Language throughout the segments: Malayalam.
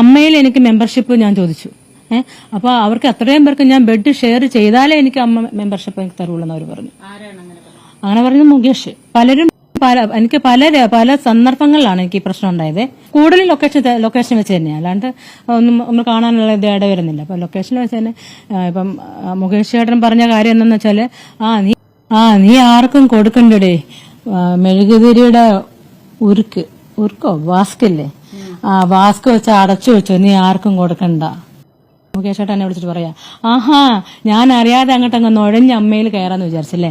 അമ്മയിൽ എനിക്ക് മെമ്പർഷിപ്പ് ഞാൻ ചോദിച്ചു. ഏഹ് അപ്പൊ അവർക്ക് അത്രയും പേർക്ക് ഞാൻ ബെഡ് ഷെയർ ചെയ്താലേ എനിക്ക് അമ്മ മെമ്പർഷിപ്പ് എനിക്ക് തരുള്ളൂ എന്ന് അവർ പറഞ്ഞു. അങ്ങനെ പറഞ്ഞു മുകേഷ്. പലരും പല എനിക്ക് പല പല സന്ദർഭങ്ങളിലാണ് എനിക്ക് ഈ പ്രശ്നം ഉണ്ടായത്. കൂടുതൽ ലൊക്കേഷൻ ലൊക്കേഷൻ വെച്ച് തന്നെയാണ് അല്ലാണ്ട് ഒന്നും നമ്മൾ കാണാനുള്ള ഇത് ഇട വരുന്നില്ല. അപ്പൊ ലൊക്കേഷനിൽ വെച്ച് തന്നെ ഇപ്പം മുകേഷ് ചേട്ടൻ പറഞ്ഞ കാര്യം എന്താന്ന് വെച്ചാൽ ആ നീ ആ നീ ആർക്കും കൊടുക്കണ്ടേ മെഴുകുതിരിയുടെ ഉരുക്ക് ഉരുക്കോ? വാസ്കല്ലേ? ആ വാസ്ക് വെച്ച് അടച്ചു വെച്ചു. നീ ആർക്കും കൊടുക്കണ്ട. മുകേഷ് ചേട്ടൻ എന്നെ വിളിച്ചിട്ട് പറയാ ആഹാ ഞാൻ അറിയാതെ അങ്ങോട്ട് അങ്ങ് നുഴഞ്ഞ അമ്മയിൽ കയറാന്ന് വിചാരിച്ചല്ലേ?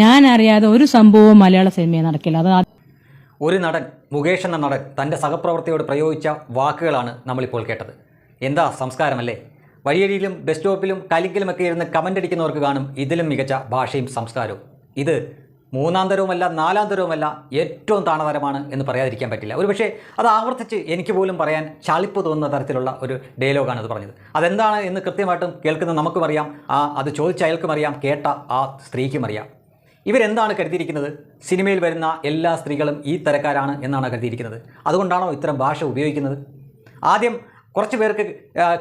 ഞാൻ അറിയാതെ ഒരു സംഭവം മലയാള സിനിമയിൽ നടക്കില്ല. അത് ഒരു നടൻ മുകേഷ് എന്ന നടൻ തന്റെ സഹപ്രവർത്തിയോട് പ്രയോഗിച്ച വാക്കുകളാണ് നമ്മളിപ്പോൾ കേട്ടത്. എന്താ സംസ്കാരമല്ലേ? വഴിയഴിയിലും ബസ് സ്റ്റോപ്പിലും കലിക്കലുമൊക്കെ ഇരുന്ന് കമന്റ് അടിക്കുന്നവർക്ക് കാണും ഇതിലും മികച്ച ഭാഷയും സംസ്കാരവും. ഇത് മൂന്നാം തരവുമല്ല നാലാം തരവുമല്ല ഏറ്റവും താണതരമാണ് എന്ന് പറയാതിരിക്കാൻ പറ്റില്ല. ഒരു പക്ഷേ അത് ആവർത്തിച്ച് എനിക്ക് പോലും പറയാൻ ചാളിപ്പ് തോന്നുന്ന തരത്തിലുള്ള ഒരു ഡയലോഗാണ് അത് പറഞ്ഞത്. അതെന്താണ് എന്ന് കൃത്യമായിട്ടും കേൾക്കുന്ന നമുക്കും അറിയാം. ആ അത് ചോദിച്ച അയാൾക്കും അറിയാം. കേട്ട ആ സ്ത്രീക്കും അറിയാം. ഇവരെന്താണ് കരുതിയിരിക്കുന്നത്? സിനിമയിൽ വരുന്ന എല്ലാ സ്ത്രീകളും ഈ തരക്കാരാണ് എന്നാണ് കരുതിയിരിക്കുന്നത്. അതുകൊണ്ടാണോ ഇത്തരം ഭാഷ ഉപയോഗിക്കുന്നത്? ആദ്യം കുറച്ച് പേർക്ക്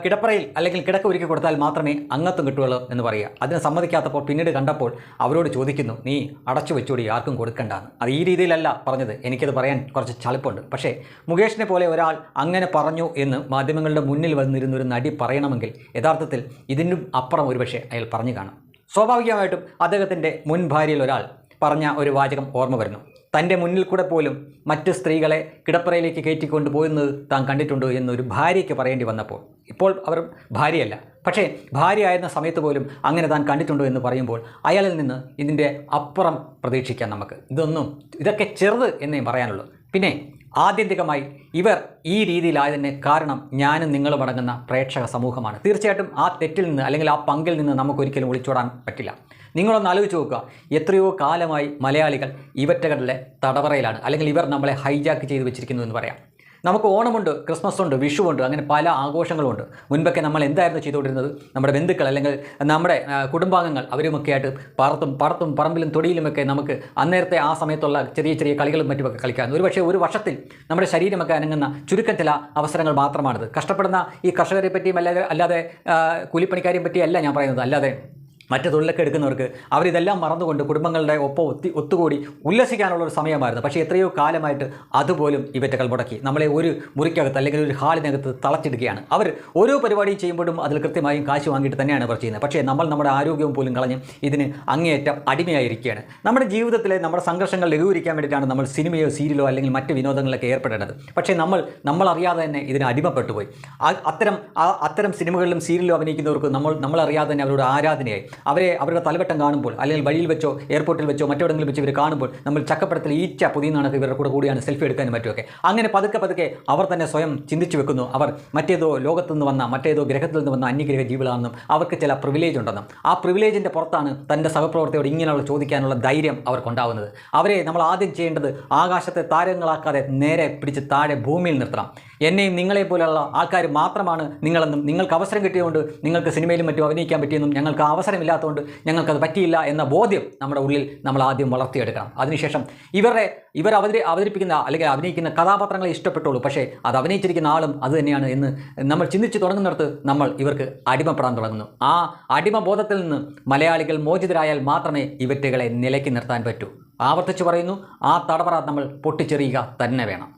കിടപ്പറയിൽ അല്ലെങ്കിൽ കിടക്ക ഒരുക്കി കൊടുത്താൽ മാത്രമേ അംഗത്വം കിട്ടുകയുള്ളൂ എന്ന് പറയുക. അതിന് സമ്മതിക്കാത്തപ്പോൾ പിന്നീട് കണ്ടപ്പോൾ അവരോട് ചോദിക്കുന്നു നീ അടച്ചു വെച്ചോടി ആർക്കും കൊടുക്കണ്ടാന്ന്. അത് ഈ രീതിയിലല്ല പറഞ്ഞത്. എനിക്കത് പറയാൻ കുറച്ച് ചളിപ്പുണ്ട്. പക്ഷേ മുകേഷിനെ പോലെ ഒരാൾ അങ്ങനെ പറഞ്ഞു എന്ന് മാധ്യമങ്ങളുടെ മുന്നിൽ വന്നിരുന്ന ഒരു നടി പറയണമെങ്കിൽ യഥാർത്ഥത്തിൽ ഇതിനും അപ്പുറം ഒരുപക്ഷെ അയാൾ പറഞ്ഞു കാണും. സ്വാഭാവികമായിട്ടും അദ്ദേഹത്തിന്റെ മുൻ ഭാര്യയിൽ ഒരാൾ പറഞ്ഞ ഒരു വാചകം ഓർമ്മ വരുന്നു. തന്റെ മുന്നിൽ കൂടെ പോലും മറ്റ് സ്ത്രീകളെ കിടപ്പറയിലേക്ക് കയറ്റിക്കൊണ്ട് പോയിരുന്നത് താൻ കണ്ടിട്ടുണ്ട് എന്നൊരു ഭാര്യയ്ക്ക് പറയേണ്ടി വന്നപ്പോൾ. ഇപ്പോൾ അവർ ഭാര്യയല്ല. പക്ഷേ ഭാര്യ ആയിരുന്ന സമയത്ത് പോലും അങ്ങനെ താൻ കണ്ടിട്ടുണ്ടോ എന്ന് പറയുമ്പോൾ അയാളിൽ നിന്ന് ഇതിന്റെ അപ്പുറം പ്രതീക്ഷിക്കാം നമുക്ക്. ഇതൊന്നും ഇതൊക്കെ ചെറുത് എന്നേ പറയാനുള്ളൂ. പിന്നെ ആത്യന്തികമായി ഇവർ ഈ രീതിയിലായതിന് കാരണം ഞാനും നിങ്ങളും അടങ്ങുന്ന പ്രേക്ഷക സമൂഹമാണ്. തീർച്ചയായിട്ടും ആ തെറ്റിൽ നിന്ന് അല്ലെങ്കിൽ ആ പങ്കിൽ നിന്ന് നമുക്കൊരിക്കലും ഒളിച്ചോടാൻ പറ്റില്ല. നിങ്ങളൊന്ന് ആലോചിച്ച് നോക്കുക. എത്രയോ കാലമായി മലയാളികൾ ഇവറ്റകളുടെ തടവറയിലാണ്. അല്ലെങ്കിൽ ഇവർ നമ്മളെ ഹൈജാക്ക് ചെയ്ത് വെച്ചിരിക്കുന്നു എന്ന് പറയാം. നമുക്ക് ഓണമുണ്ട് ക്രിസ്മസ് ഉണ്ട് വിഷുവുണ്ട് അങ്ങനെ പല ആഘോഷങ്ങളുമുണ്ട്. മുൻപൊക്കെ നമ്മൾ എന്തായിരുന്നു ചെയ്തുകൊണ്ടിരുന്നത്? നമ്മുടെ ബന്ധുക്കൾ അല്ലെങ്കിൽ നമ്മുടെ കുടുംബാംഗങ്ങൾ അവരുമൊക്കെ ആയിട്ട് പറത്തും പറത്തും പറമ്പിലും തൊടിയിലുമൊക്കെ നമുക്ക് അന്നേരത്തെ ആ സമയത്തുള്ള ചെറിയ ചെറിയ കളികളും മറ്റുമൊക്കെ കളിക്കാൻ ഒരു പക്ഷേ ഒരു വർഷത്തിൽ നമ്മുടെ ശരീരമൊക്കെ അനങ്ങുന്ന ചുരുക്കം ചില അവസരങ്ങൾ മാത്രമാണിത്. കഷ്ടപ്പെടുന്ന ഈ കർഷകരെ പറ്റിയും അല്ലാതെ അല്ലാതെ കൂലിപ്പണിക്കാരെയും പറ്റിയല്ല ഞാൻ പറയുന്നത്. അല്ലാതെ മറ്റ് തൊഴിലൊക്കെ എടുക്കുന്നവർക്ക് അവരിതെല്ലാം മറന്നുകൊണ്ട് കുടുംബങ്ങളുടെ ഒപ്പം ഒത്തി ഒത്തുകൂടി ഉല്ലസിക്കാനുള്ള ഒരു സമയമായിരുന്നു. പക്ഷേ എത്രയോ കാലമായിട്ട് അതുപോലും ഇവറ്റകൾ മുടക്കി. നമ്മളെ ഒരു മുറിക്കകത്ത് അല്ലെങ്കിൽ ഒരു ഹാളിനകത്ത് തളച്ചിടുകയാണ്. അവർ ഓരോ പരിപാടിയും ചെയ്യുമ്പോഴും അതിൽ കൃത്യമായും കാശ് വാങ്ങിയിട്ട് തന്നെയാണ് അവർ ചെയ്യുന്നത്. പക്ഷേ നമ്മൾ നമ്മുടെ ആരോഗ്യവും പോലും കളഞ്ഞ് ഇതിന് അങ്ങേയറ്റം അടിമയായിരിക്കുകയാണ്. നമ്മുടെ ജീവിതത്തിലെ നമ്മുടെ സംഘർഷങ്ങൾ ലഘൂകരിക്കാൻ വേണ്ടിയിട്ടാണ് നമ്മൾ സിനിമയോ സീരിയലോ അല്ലെങ്കിൽ മറ്റ് വിനോദങ്ങളിലൊക്കെ ഏർപ്പെടേണ്ടത്. പക്ഷേ നമ്മൾ നമ്മൾ അറിയാതെ തന്നെ ഇതിന് അടിമപ്പെട്ടുപോയി അത്തരം അത്തരം സിനിമകളിലും സീരിയലിലും അഭിനയിക്കുന്നവർക്ക് നമ്മൾ നമ്മളറിയാതെ തന്നെ അവരോട് ആരാധനയായി. അവരെ അവരുടെ തലവട്ടം കാണുമ്പോൾ അല്ലെങ്കിൽ വഴിയിൽ വെച്ചോ എയർപോർട്ടിൽ വെച്ചോ മറ്റെവിടെങ്കിലും വെച്ച് ഇവർ കാണുമ്പോൾ നമ്മൾ ചക്കപ്പടത്തിൽ ഈച്ച പുതിയ ഇവരുടെ കൂടെ കൂടിയാണ് സെൽഫി എടുക്കാനും മറ്റുമൊക്കെ. അങ്ങനെ പതുക്കെ പതുക്കെ അവർ തന്നെ സ്വയം ചിന്തിച്ചു വെക്കുന്നു. അവർ മറ്റേതോ ലോകത്തു നിന്ന് വന്ന മറ്റേതോ ഗ്രഹത്തിൽ നിന്ന് വന്ന അന്യഗ്രഹ ജീവികളാണെന്നും അവർക്ക് ചില പ്രിവിലേജ് ഉണ്ടെന്നും. ആ പ്രിവിലേജിന്റെ പുറത്താണ് തന്റെ സഹപ്രവർത്തകരോട് ഇങ്ങനെയുള്ള ചോദിക്കാനുള്ള ധൈര്യം അവർക്കുണ്ടാവുന്നത്. അവരെ നമ്മൾ ആദ്യം ചെയ്യേണ്ടത് ആകാശത്തെ താരങ്ങളാക്കാതെ നേരെ പിടിച്ച് താഴെ ഭൂമിയിൽ നിർത്തണം. എന്നെയും നിങ്ങളെ പോലെയുള്ള ആൾക്കാർ മാത്രമാണ് നിങ്ങളെന്നും നിങ്ങൾക്ക് അവസരം കിട്ടിയതുകൊണ്ട് നിങ്ങൾക്ക് സിനിമയിലും മറ്റും അഭിനയിക്കാൻ പറ്റിയെന്നും ഞങ്ങൾക്ക് അവസരമില്ലാത്തതുകൊണ്ട് ഞങ്ങൾക്കത് പറ്റിയില്ല എന്ന ബോധ്യം നമ്മുടെ ഉള്ളിൽ നമ്മൾ ആദ്യം വളർത്തിയെടുക്കണം. അതിനുശേഷം ഇവരുടെ ഇവർ അവതരി അവതരിപ്പിക്കുന്ന അല്ലെങ്കിൽ അഭിനയിക്കുന്ന കഥാപാത്രങ്ങളെ ഇഷ്ടപ്പെട്ടുള്ളൂ പക്ഷേ അത് അഭിനയിച്ചിരിക്കുന്ന ആളും അത് തന്നെയാണ് എന്ന് നമ്മൾ ചിന്തിച്ച് തുടങ്ങുന്നിടത്ത് നമ്മൾ ഇവർക്ക് അടിമപ്പെടാൻ തുടങ്ങുന്നു. ആ അടിമബോധത്തിൽ നിന്ന് മലയാളികൾ മോചിതരായാൽ മാത്രമേ ഇവറ്റുകളെ നിലയ്ക്ക് നിർത്താൻ പറ്റൂ. ആവർത്തിച്ച് പറയുന്നു ആ തടവറ നമ്മൾ പൊട്ടിച്ചെറിയുക തന്നെ വേണം.